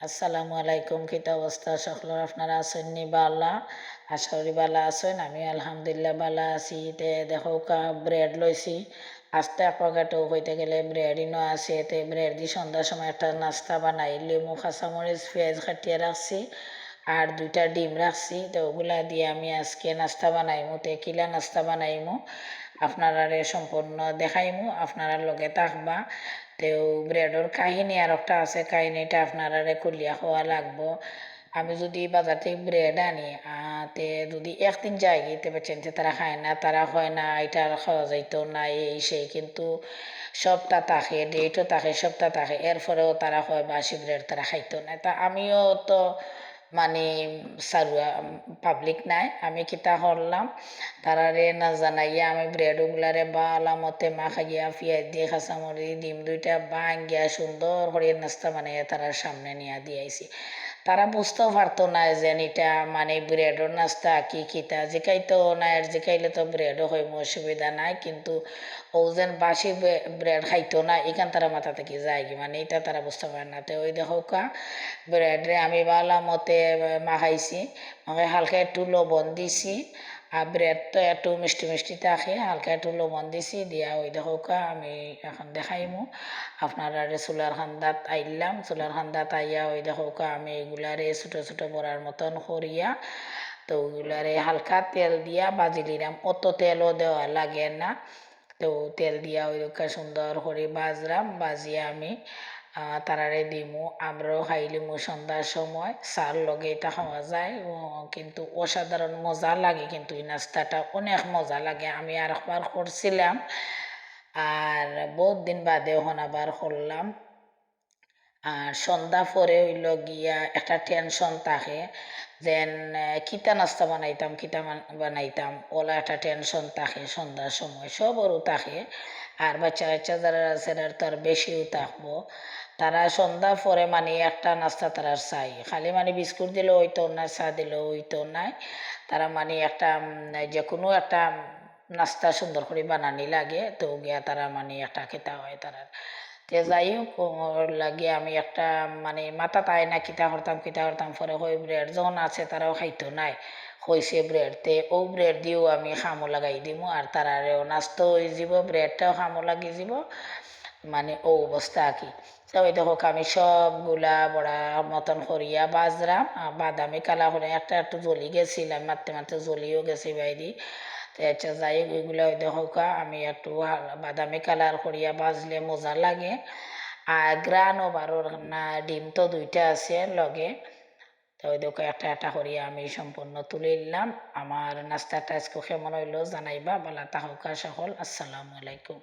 আসসালামু আলাইকুম কিতা অবস্থা? সকলের আপনারা আছেন নি? বালা আশা করি বালা আছেন। আমি আলহামদুলিল্লাহ বালা আছি। তে দেখো ব্রেড লইছি। আস্তে এক হইতে গেলে ব্রেড ইনো আছে। তে ব্রেড দিয়ে সন্ধ্যার সময় একটা নাস্তা বানাই। লেমু কাঁচামরিচ, পেঁয়াজ কাটিয়ে রাখছি আর দুইটা ডিম রাখছি। তো ওগুলা দিয়ে আমি আজকে নাস্তা বানাইমু। তে কিলা নাস্তা বানাইমু? আপনারা সম্পূর্ণ দেখাইমু। আপনারা লগে থাকবা। তেও ব্রেডর কাহিনী আর একটা আছে, কাহিনীটা আপনারা কলিয়া খাওয়া লাগবো। আমি যদি বাজার থেকে ব্রেড আনি তে যদি একদিন যাই গিয়ে পাচ্ছেন তারা খায় না তারা হয় না এটা খাওয়া যাইতো না, এই সেই কিন্তু সপ্তাহ থাকে ডেটও থাকে সপ্তাহ থাকে এরপরেও তারা হয় বাসি ব্রেড তারা খাইতো না তা আমিও তো মানে সারুয়া পাবলিক নাই। আমি কিতা করলাম তারারে না জানাইয়া আমি ব্রেড উগলারে বালা মতে মাখাইয়া পিঁয়াজ দিয়ে খাঁচামরি ডিম দুইটা বাঙ্গিয়া সুন্দর করে নাস্তা বানাইয়া তারার সামনে নিয়ে দিয়েছি তারা বুঝতেও পারতো না যে এটা মানে ব্রেডও নাস্তা, কি কিতা জিকাইতো না, আর জিকাইলে তো ব্রেডও হয় অসুবিধা নাই। কিন্তু ও যেন বাসি ব্রেড খাইতো না, এখান তারা মাথা থেকে যায় কি? মানে এটা তারা বুঝতে পারে না। তো ওই দেখো কা ব্রেডরে আমি ভালো মতে মাখাইছি। মাখাই হালকা একটু লবণ দিছি। আর ব্রেড তো একটু মিষ্টি মিষ্টি থাকে, হালকা একটু লবণ দিছি, দিয়া ওই দেখো কা, আমি এখন দেখাইমু। আপনারা চুলার খান্দাত আইলাম চুলার খান্দাত আইয়া ওই দেখো কা, আমি এগুলারে ছোটো ছোটো বড়ার মতন করিয়া তো ওগুলারে হালকা তেল দিয়া বাজি নিলাম অত তেলও দেওয়া লাগে না। তো তেল দিয়া ওই সুন্দর করে বাজলাম বাজিয়া আমি তারারে দিমু। আমরাও খাইলিমু সন্ধ্যার সময়। চার লগে এটা খাওয়া যায়। কিন্তু অসাধারণ মজা লাগে কিন্তু এই নাস্তাটা। অনেক মজা লাগে। আমি আর একবার করছিলাম। আর বহুত দিন বাদে এখন আবার করলাম। আর সন্ধ্যা পরে হইল গিয়া একটা টেনশন থাকে যেন কিতা নাস্তা বানাইতাম, কিতা বানাইতাম, ওলা একটা টেনশন থাকে সন্ধ্যার সময়, সবরও থাকে। আর বাচ্চা বাচ্চা যারা আছে তার বেশিও থাকব। তারা সন্ধ্যা পরে মানে একটা নাস্তা তারা চাই খালি মানে বিস্কুট দিলে ওইতো না, চা দিলে ওইতো নাই তারা মানে একটা যে কোনো একটা নাস্তা সুন্দর করে বানানি লাগে, তো গিয়া তারা মানে একটা খেতে হয় তারা। তে যাই হোক লাগে আমি একটা মানে মাথা তাই না, কিতা করতাম কিতা করতাম, পরে হই ব্রেড যখন আছে তারাও খাইতো নাই। হয়েছে ব্রেড, তে ও ব্রেড দিয়েও আমি খামো লাগাই দিব আর তারারেও নাস্তা হয়ে যাব ব্রেডটাও খামো লাগিয়ে যাব মানে ও অবস্থা কি। সবাই দেখো, আমি সবগুলা বড়া মতন করিয়া বাজরাম বাদামি কালা করে একটা একটু জ্বলি গেছিলাম মারতে মারতে জ্বলিও গেছি বাইরে। তো আচ্ছা যাই ওইগুলো দেখো, আমি একটু বাদামি কালার করিয়া বাজলে মজা লাগে। আর গ্রানও বারোর না, ডিম তো দুইটা আছে লগে। তো ওই দেখো, একটা একটা করিয়া আমি সম্পূর্ণ তুলে নিলাম। আমার নাস্তাটা আজকে কেমন হইল জানাইবা বলা তাহকা সকল। আসসালামু আলাইকুম।